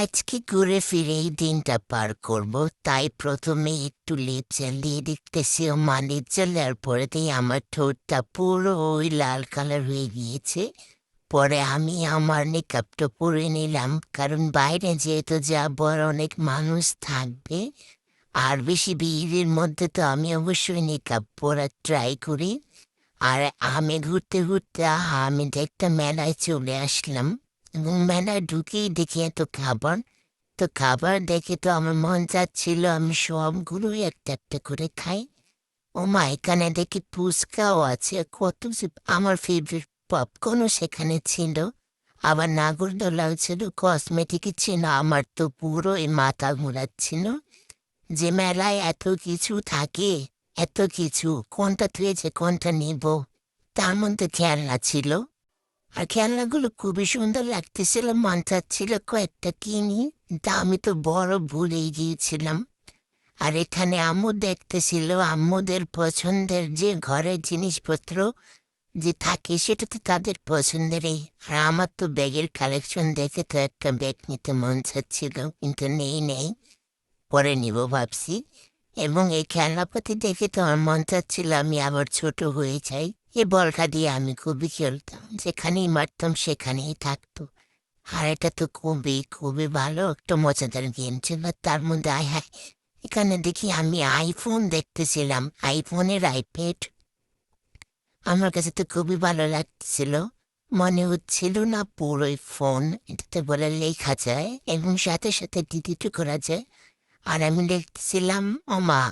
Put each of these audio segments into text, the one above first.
আজকে ঘুরে ফিরে এই দিনটা পার করব। তাই প্রথমে একটু লেপ চালিয়ে দেখতেছি, ও মানির চালার পরেতেই আমার ঠোঁটটা পুরো ওই লাল কালার হয়ে গিয়েছে। পরে আমি আমার মেকআপটা পরে নিলাম, কারণ বাইরে যেহেতু যাব অনেক মানুষ থাকবে, আর বেশি ভিড়ের মধ্যে তো আমি অবশ্যই মেকআপ পরার ট্রাই করি। আর আমি ঘুরতে ঘুরতে আমি একটা মেলায় চলে আসলাম। মেলায় ঢুকেই দেখি এত খাবার। তো খাবার দেখে তো আমার মন চাচ্ছিল আমি সবগুলোই একটা একটা করে খাই। ও মা, এখানে দেখি ফুচকাও আছে, কত আমার ফেভারিট পপকর্নও সেখানে ছিল। আবার নাগরদোলাও ছিল কসমেটিক ছিল, আমার তো পুরোই মাথা ঘোরাচ্ছিল যে মেলায় এত কিছু থাকে, এত কিছু, কোনটা থুয়েছে, কোনটা নিব, তার মধ্যে খেলনা ছিল। আর খেলনাগুলো খুবই সুন্দর লাগতেছিল মন চাচ্ছিল কয়েকটা কিনি তা আমি তো বড় ভুলেই গিয়েছিলাম। আর এখানে আম্মু দেখতেছিল, আম্মুদের পছন্দের যে ঘরের জিনিসপত্র যে থাকে সেটা তো তাদের পছন্দেরই। আর আমার তো ব্যাগের কালেকশন দেখে তো একটা ব্যাগ নিতে মন চাচ্ছিল, কিন্তু নেই নেই। পরে নিব ভাবছি। এবং এই খেলনাপাতি দেখে তো আমার মন চাচ্ছিল আমি আবার ছোট হয়ে যাই। এ বলটা দিয়ে আমি খুবই খেলতাম। যেখানেই মারতাম, সেখানেই থাকতো। আর এটা তো খুবই খুবই ভালো, একটা মজাদার গেম ছিল। তার মধ্যে আয় হায়, এখানে দেখি আমি আইফোন দেখতেছিলাম আইফোনের আইপ্যাড আমার কাছে তো খুবই ভালো লাগছিল। মনে হচ্ছিল না পুরোই ফোন এটাতে বলে লেখা যায় এবং সাথে সাথে ডিলিটও করা যায়। আর আমি দেখতেছিলাম ও মা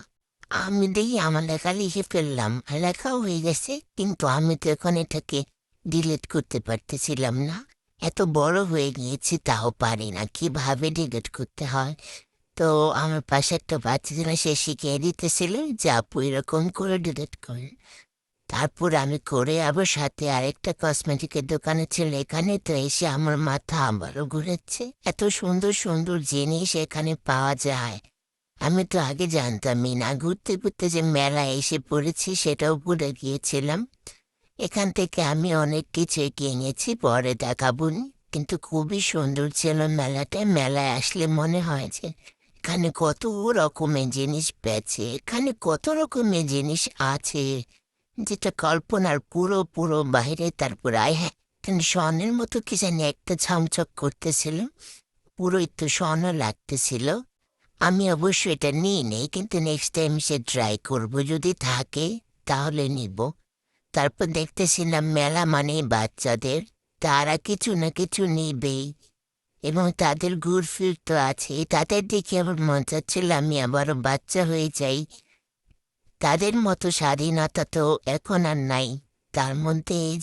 আমি দেখি আমার লেখা লিখে ফেললাম লেখাও হয়ে গেছে কিন্তু আমি তো এখন এটাকে ডিলিট করতে পারতেছিলাম না এত বড় হয়ে গিয়েছি তাও পারি না কীভাবে ডিলিট করতে হয় তো আমার পাশে একটা বাচ্চা ছিল সে শিখিয়ে দিতেছিল যে আপু এরকম করে ডিলিট করে তারপর আমি করে আবার সাথে আরেকটা কসমেটিকের দোকানে ছিল এখানে তো এসে আমার মাথা আবারও ঘুরেছে এত সুন্দর সুন্দর জিনিস এখানে পাওয়া যায় আমি তো আগে জানতামই না, ঘুরতে ঘুরতে যে মেলা এসে পড়েছি সেটাও ভুলে গিয়েছিলাম এখান থেকে আমি অনেক কিছুই কিনেছি পরে দেখাবো নি। কিন্তু খুবই সুন্দর ছিল মেলাটা, মেলায় আসলে মনে হয় যে এখানে কত রকমের জিনিস পেয়েছে এখানে কত রকমের জিনিস আছে, যেটা কল্পনার পুরো পুরো বাইরে, তারপর আয় হ্যাঁ স্বর্ণের মতো কি জানি একটা ঝমঝক করতেছিল, পুরোই তো স্বর্ণ লাগতেছিল আমি অবশ্য এটা নিই নেই, কিন্তু নেক্সট টাইম সে ট্রাই করব, যদি থাকে, তাহলে নিব। তারপর দেখতেছিলাম মেলা মানে বাচ্চাদের, তারা কিছু না কিছু নিবেই। এবং তাদের ঘুরফির তো আছে, তাদের দেখে আমার মন চাচ্ছিল আমি আবারও বাচ্চা হয়ে যাই। তাদের মতো স্বাধীনতা তো এখন আর নাই, তার মধ্যে এই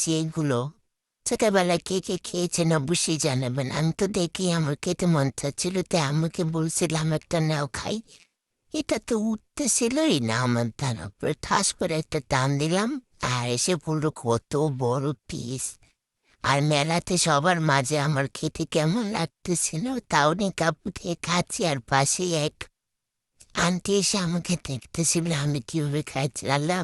ছোটবেলায় কে কে খেয়েছেন অবশ্যই জানাবেন আমি তো দেখি আমার খেতে মন চাচ্ছিল তাই আমাকে বলছিলাম একটা নাও খাই এটা তো উঠতে উঠতেছিলই না আমার তার উপরে ঠাস করে একটা টান দিলাম আর এসে বলল কত বড় পিস আর মেলাতে সবার মাঝে আমার খেতে কেমন লাগতেছিল তাও নি কাপু থেকে খাচ্ছি আর পাশেই এক আন্টি এসে আমাকে দেখতেছিল আমি কীভাবে খাচ্ছি আল্লাহ।